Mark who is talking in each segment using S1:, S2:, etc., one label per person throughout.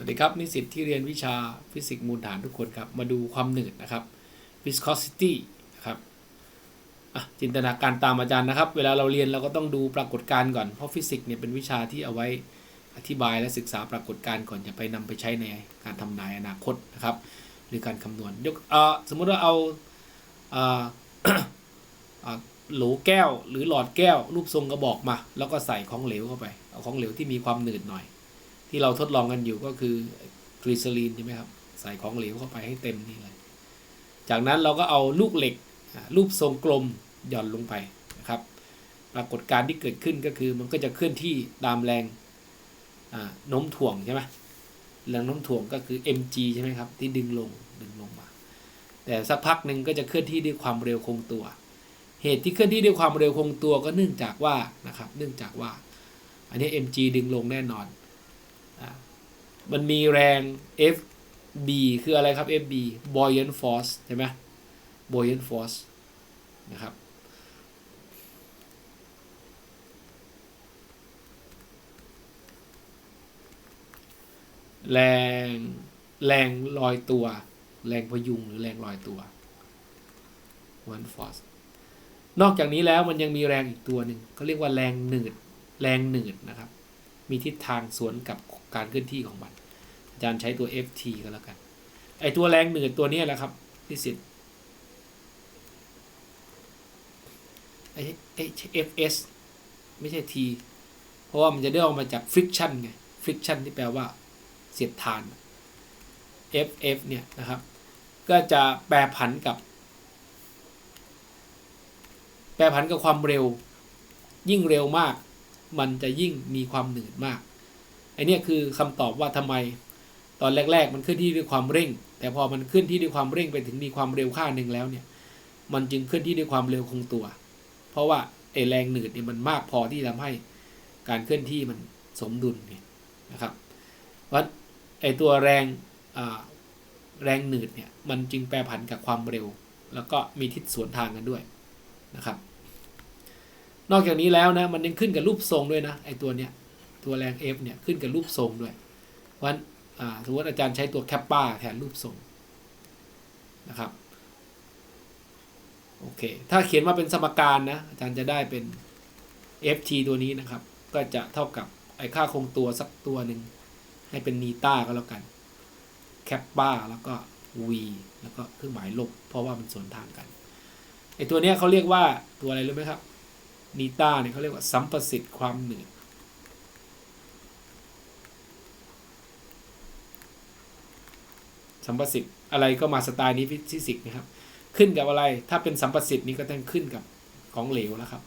S1: วัสดีครับนิสิตที่เรียนวิชาฟิสิกส์มูลฐานทุกคนครับ มาดูความหนืดนะครับ viscosity นะครับจินตนาการตามอาจารย์นะครับ เวลาเราเรียนเราก็ต้องดูปรากฏการณ์ก่อน เพราะฟิสิกส์เนี่ยเป็นวิชาที่เอาไว้อธิบายและศึกษาปรากฏการณ์ก่อนจะไปนำไปใช้ในการทำนายอนาคตนะครับ หรือการคำนวณยกสมมุติว่าเอาเอ่ออ่าโหลแก้วหรือหลอดแก้ว รูปทรงกระบอกมา แล้วก็ใส่ของเหลวเข้าไปเอาของเหลวที่มีความหนืดหน่อย ที่เราทดลองกันอยู่ก็คือกรีซลีนใช่ไหมครับ ใส่ของเหลวเข้าไปให้เต็มนี่เลย จากนั้นเราก็เอาลูกเหล็กรูปทรงกลมหย่อนลงไปนะครับ ปรากฏการณ์ที่เกิดขึ้นก็คือมันก็จะเคลื่อนที่ตามแรงโน้มถ่วงใช่ไหมแรงโน้มถ่วงก็คือ mg ใช่ไหมครับ ที่ดึงลงดึงลงมา แต่สักพักหนึ่งก็จะเคลื่อนที่ด้วยความเร็วคงตัว เหตุที่เคลื่อนที่ด้วยความเร็วคงตัวก็เนื่องจากว่านะครับ เนื่องจากว่า อันนี้ mg ดึงลงแน่นอน มันมีแรง fb คืออะไรครับ fb buoyant force ใช่ไหม buoyant force นะครับ แรงแรงลอยตัว แรงพยุงหรือแรงลอยตัว one force นอกจากนี้แล้วมันยังมีแรงอีกตัวหนึ่งเขาเรียกว่าแรงหนืด แรงหนืดนะครับ มีทิศทางสวนกับการเคลื่อนที่ของมันอาจารย์ใช้ตัว ft ก็แล้วกัน ไอตัวแรงหนืดตัวนี้แหละครับที่สิทธิ์ไอไอ fs ไม่ใช่ t เพราะว่ามันจะได้ออกมาจาก friction ไง friction ที่แปลว่าเสียดทาน ff เนี่ยนะครับ ก็จะแปรผันกับ แปรผันกับความเร็ว ยิ่งเร็วมาก มันจะยิ่งมีความหนืดมากไอเนี่ยคือคำตอบว่าทำไม ตอนแรก ๆ มันเคลื่อนที่ด้วยความเร่ง แต่พอมันเคลื่อนที่ด้วยความเร่งไปถึงมีความเร็วค่าหนึ่งแล้วเนี่ย มันจึงเคลื่อนที่ด้วยความเร็วคงตัว เพราะว่าไอแรงหนืดเนี่ยมันมากพอที่ทำให้การเคลื่อนที่มันสมดุลเนี่ยนะครับเพราไอตัวแรงแรงหนืดเนี่ยมันจึงแปรผันกับความเร็ว แล้วก็มีทิศสวนทางกันด้วยนะครับ นอกจากนี้แล้วนะมันยังขึ้นกับรูปทรงด้วยนะไอตัวเนี้ยตัวแรง F เนี่ยขึ้นกับรูปทรงด้วยเพราะฉะนั้นอ่าสมมติอาจารย์ใช้ตัวแคปป้าแทนรูปทรงนะครับโอเคถ้าเขียนมาเป็นสมการนะอาจารย์จะได้เป็น ft ตัวนี้นะครับ ก็จะเท่ากับไอค่าคงตัวสักตัวหนึ่งให้เป็นนีต้าก็แล้วกันแคปป้าแล้วก็ v แล้วก็เครื่องหมายลบเพราะว่ามันสวนทางกันไอตัวเนี้ยเขาเรียกว่าตัวอะไรรู้ไหมครับ นีต้าเนี่ยเขาเรียกว่าสัมประสิทธิ์ความหนืดสัมประสิทธิ์อะไรก็มาสไตล์นี้ฟิสิกส์นะครับ ขึ้นกับอะไรถ้าเป็นสัมประสิทธิ์นี้ก็ต้องขึ้นกับของเหลวแล้วครับ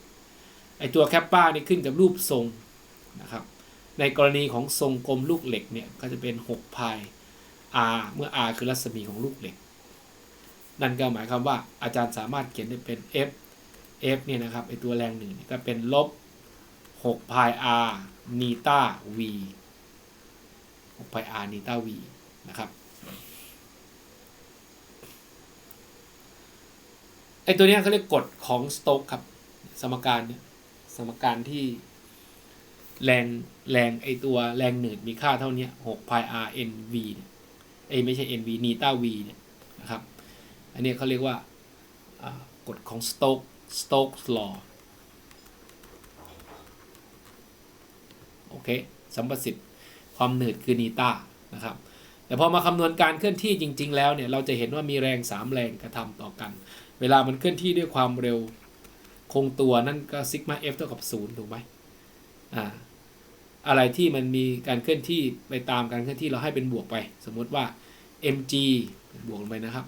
S1: ไอตัวแคปป้านี่ขึ้นกับรูปทรงนะครับในกรณีของทรงกลมลูกเหล็กเนี่ยก็จะเป็น6พาย r เมื่อ r คือรัศมีของลูกเหล็ก นั่นก็หมายความว่าอาจารย์สามารถเขียนได้เป็น f f เนี่ยนะครับไอตัวแรงหนึ่งก็เป็นลบ6พาย r นีต้า v 6พาย r นีต้า v นะครับไอตัวเนี้ยเขาเรียกกฎของสโต๊กครับ สมการเนี่ยสมการที่แรงแรงไอตัวแรงหนืดมีค่าเท่านี้6 pi r n v เนี่ยเอไม่ใช่ n v นีต้า v เนี่ยนะครับ อันนี้เขาเรียกว่ากฎของสโต๊ก สโต๊ก law โอเคสัมประสิทธิ์ความหนืดคือนีต้านะครับแต่พอมาคำนวณการเคลื่อนที่จริง ๆ แล้วเนี่ยเราจะเห็นว่ามีแรง 3 แรงกระทำต่อกัน เวลามันเคลื่อนที่ด้วยความเร็วคงตัวนั่นก็ซิกมา f เท่ากับ0ถูกไหมอ่าอะไรที่มันมีการเคลื่อนที่ไปตามการเคลื่อนที่เราให้เป็นบวกไป สมมติว่า mg บวกลงไปนะครับ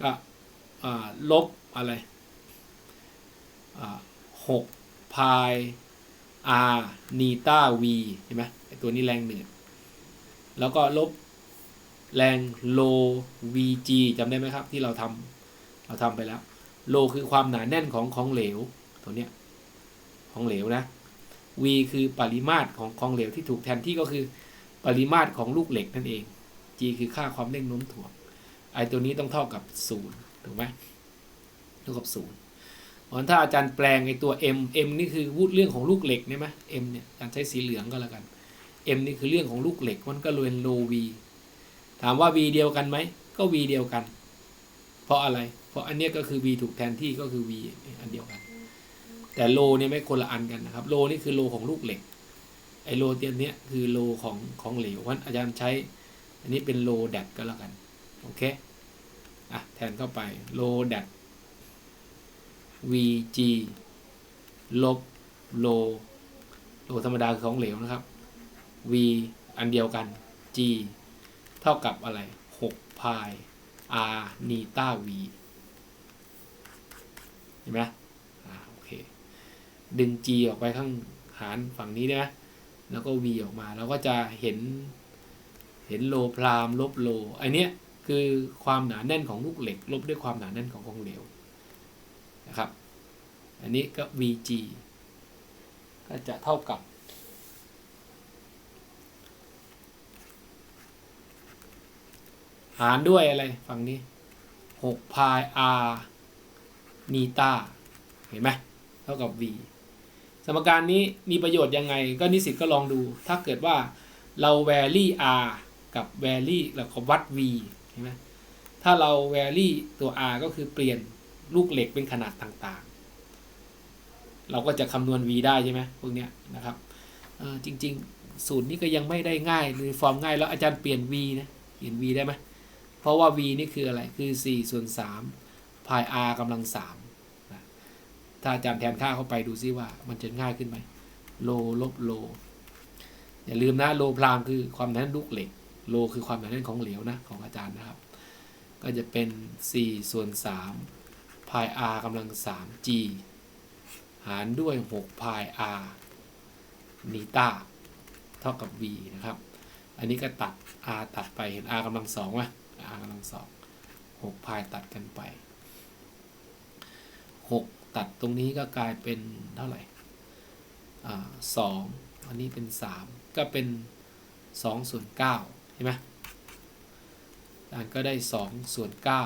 S1: ก็ลบอะไร หกพาย r นีตา v เห็นไหมไอตัวนี้แรงหนืดแล้วก็ลบแรงโล vg จำได้ไหมครับ ที่เราทำเราทำไปแล้ว โลคือความหนาแน่นของของเหลว ตัวเนี้ยของเหลวนะ v คือปริมาตรของของเหลวที่ถูกแทนที่ก็คือปริมาตรของลูกเหล็กนั่นเอง g คือค่าความเร่งโน้มถ่วง ไอตัวนี้ต้องเท่ากับ 0 ถูกไหมเท่ากับ 0 เพราะฉะนั้นถ้าอาจารย์แปลงไอตัว m m นี่คือวูดเรื่องของลูกเหล็กใช่ไหม m เนี่ยอาจารย์ใช้สีเหลืองก็แล้วกัน m นี่คือเรื่องของลูกเหล็กมันก็เลยนโล v ถามว่า v เดียวกันไหม ก็ v เดียวกัน เพราะอะไร เพราะอันนี้ก็คือ v ถูกแทนที่ก็คือ v อันเดียวกัน แต่โลเนี่ยไม่คนละอันกันนะครับ โลนี่คือโลของลูกเหล็ก ไอโลเตียนเนี้ยคือโลของของเหลวเพราะฉะนั้นอาจารย์ใช้ อันนี้เป็นโลแดดก็แล้วกัน โอเค อะแทนเข้าไปโลแดด vg ลบโลโลธรรมดาคือของเหลวนะครับ v อันเดียวกัน g เท่ากับอะไร 6 พาย r นีต้า v เห็นไหมอ่าโอเค ดึง g ออกไปข้างหารฝั่งนี้ได้ไหมแล้วก็ v ออกมาเราก็จะเห็น เห็นโลพรามลบโล อันเนี้ยคือความหนาแน่นของลูกเหล็ก ลบด้วยความหนาแน่นของของเหลว นะครับ อันนี้ก็ vg ก็จะเท่ากับ หารด้วยอะไร ฝั่งนี้6พาย r นีตาเห็นไหมเท่ากับ v สมการนี้มีประโยชน์ยังไง ก็นิสิตก็ลองดู ถ้าเกิดว่าเรา vary r กับ vary แล้วก็วัด v เห็นไหมถ้าเรา vary ตัว r ก็คือเปลี่ยน ลูกเหล็กเป็นขนาดต่างๆ เราก็จะคำนวณ v ได้ใช่ไหมพวกเนี้ยนะครับจริงๆ สูตรนี้ก็ยังไม่ได้ง่ายหรือฟอร์มง่ายแล้วอาจารย์เปลี่ยน v นะเปลี่ยน v ได้ไหมเพราะว่า v นี่คืออะไรคือ 4 ส่วน3พาย r กำลัง3นะถ้าอาจารย์แทนค่าเข้าไปดูซิว่ามันจะง่ายขึ้นไหมโลลบโลอย่าลืมนะโลพรามคือความหนาแน่นลูกเหล็กโลคือความหนาแน่นของเหลวนะของอาจารย์นะครับ ก็จะเป็น 4 ส่วน 3าย r กำลัง 3 g หารด้วย6พาย r นีตาเท่ากับ v นะครับ อันนี้ก็ตัด r ตัดไปเห็น r กำลังสองไหม r กำลังสองหกพายตัดกันไปหกตัดตรงนี้ก็กลายเป็นเท่าไหร่สองอันนี้เป็นสามก็เป็นสองส่วนเก้าเห็นไหมอาจารย์ก็ได้สองส่วนเก้า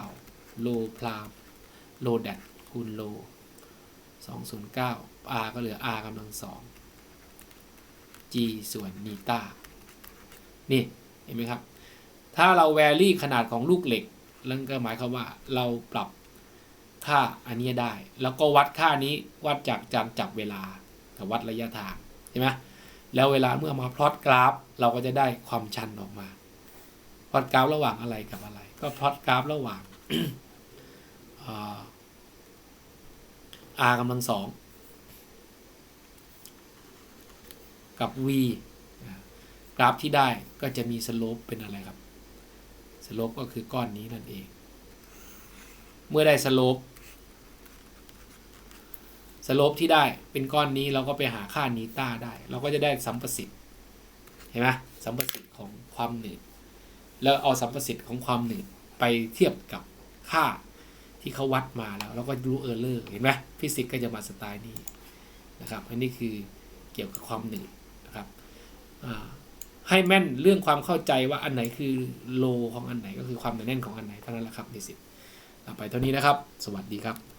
S1: โลพราม โลแดดคูณโลสองส่วนเก้า r ก็เหลือ r กำลังสอง g ส่วนนีตานี่ เห็นไหมครับ ถ้าเราแวรี่ขนาดของลูกเหล็กนั่นก็หมายความว่าเราปรับค่าอันนี้ได้ แล้วก็วัดค่านี้วัดจากจานจับเวลากับวัดระยะทางใช่ไหมแล้วเวลาเมื่อมาพลอตกราฟ เราก็จะได้ความชันออกมา พลอตกราฟระหว่างอะไรกับอะไร ก็พลอตกราฟระหว่าง r กำลังสองกับ v กราฟที่ได้ก็จะมีสโลปเป็นอะไรครับสโลปก็คือก้อนนี้นั่นเอง เมื่อได้สโลปสโลปที่ได้เป็นก้อนนี้เราก็ไปหาค่านีต้าได้ เราก็จะได้สัมประสิทธิ์เห็นไหมสัมประสิทธิ์ของความหนืดแล้วเอาสัมประสิทธิ์ของความหนืดไปเทียบกับค่า ที่เขาวัดมาแล้วเราก็รู้เออร์เลอร์เห็นไหมฟิสิกส์ก็จะมาสไตล์นี้นะครับอันนี้คือเกี่ยวกับความหนืดนะครับให้แม่นเรื่องความเข้าใจว่าอันไหนคือโลของอันไหนก็คือความหนาแน่นของอันไหนเท่านั้นแหละครับนิสิตต่อไปเท่านี้นะครับ สวัสดีครับ